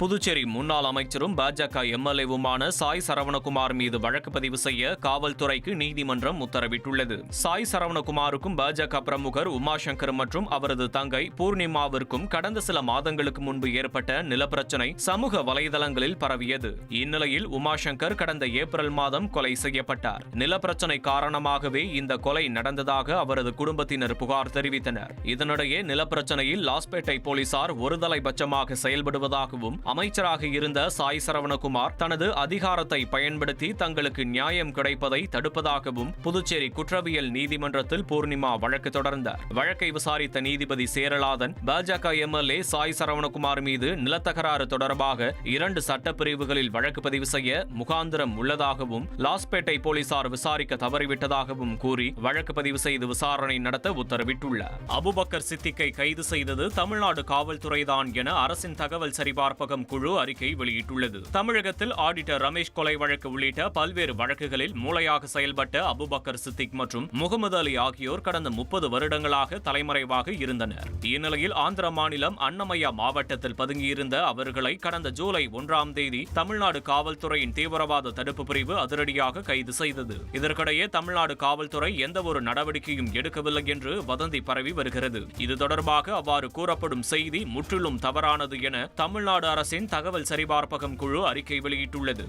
புதுச்சேரி முன்னாள் அமைச்சரும் பாஜக எம்எல்ஏவுமான சாய் சரவணகுமார் மீது வழக்கு பதிவு செய்ய காவல்துறைக்கு நீதிமன்றம் உத்தரவிட்டுள்ளது. சாய் சரவணகுமாருக்கும் பாஜக பிரமுகர் உமாசங்கர் மற்றும் அவரது தங்கை பூர்ணிமாவிற்கும் கடந்த சில மாதங்களுக்கு முன்பு ஏற்பட்ட நிலப்பிரச்சனை சமூக வலைதளங்களில் பரவியது. இந்நிலையில் உமாசங்கர் கடந்த ஏப்ரல் மாதம் கொலை செய்யப்பட்டார். நிலப்பிரச்சனை காரணமாகவே இந்த கொலை நடந்ததாக அவரது குடும்பத்தினர் புகார் தெரிவித்தனர். இதனிடையே நிலப்பிரச்சனையில் லாஸ்பேட்டை போலீசார் ஒருதலைபட்சமாக செயல்படுவதாகவும் அமைச்சராக இருந்த சாய் சரவணகுமார் தனது அதிகாரத்தை பயன்படுத்தி தங்களுக்கு நியாயம் கிடைப்பதை தடுப்பதாகவும் புதுச்சேரி குற்றவியல் நீதிமன்றத்தில் பூர்ணிமா வழக்கு தொடர்ந்தார். வழக்கை விசாரித்த நீதிபதி சேரலாதன் பாஜக எம்எல்ஏ சாய் சரவணகுமார் மீது நிலத்தகராறு தொடர்பாக இரண்டு சட்டப்பிரிவுகளில் வழக்கு பதிவு செய்ய முகாந்திரம் உள்ளதாகவும் லாஸ்பேட்டை போலீசார் விசாரிக்க தவறிவிட்டதாகவும் கூறி வழக்கு பதிவு செய்து விசாரணை நடத்த உத்தரவிட்டுள்ளார். அபுபக்கர் சித்திக்கை கைது செய்தது தமிழ்நாடு காவல்துறைதான் என அரசின் தகவல் சரிபார்ப்பகம் குழு அறிக்கை வெளியிட்டுள்ளது. தமிழகத்தில் ஆடிட்டர் ரமேஷ் கொலை வழக்கு உள்ளிட்ட பல்வேறு வழக்குகளில் மூளையாக செயல்பட்ட அபுபக்கர் சித்திக் மற்றும் முகமது அலி ஆகியோர் கடந்த முப்பது வருடங்களாக தலைமறைவாக இருந்தனர். இந்நிலையில் ஆந்திர மாநிலம் அன்னமையா மாவட்டத்தில் பதுங்கியிருந்த அவர்களை கடந்த ஜூலை ஒன்றாம் தேதி தமிழ்நாடு காவல்துறையின் தீவிரவாத தடுப்பு பிரிவு அதிரடியாக கைது செய்தது. இதற்கிடையே தமிழ்நாடு காவல்துறை எந்தவொரு நடவடிக்கையும் எடுக்கவில்லை என்று வதந்தி பரவி வருகிறது. இது தொடர்பாக அவ்வாறு கூறப்படும் செய்தி முற்றிலும் தவறானது என தமிழ்நாடு அரசு அரசின் தகவல் சரிபார்ப்பகம் குழு அறிக்கை வெளியிட்டுள்ளது.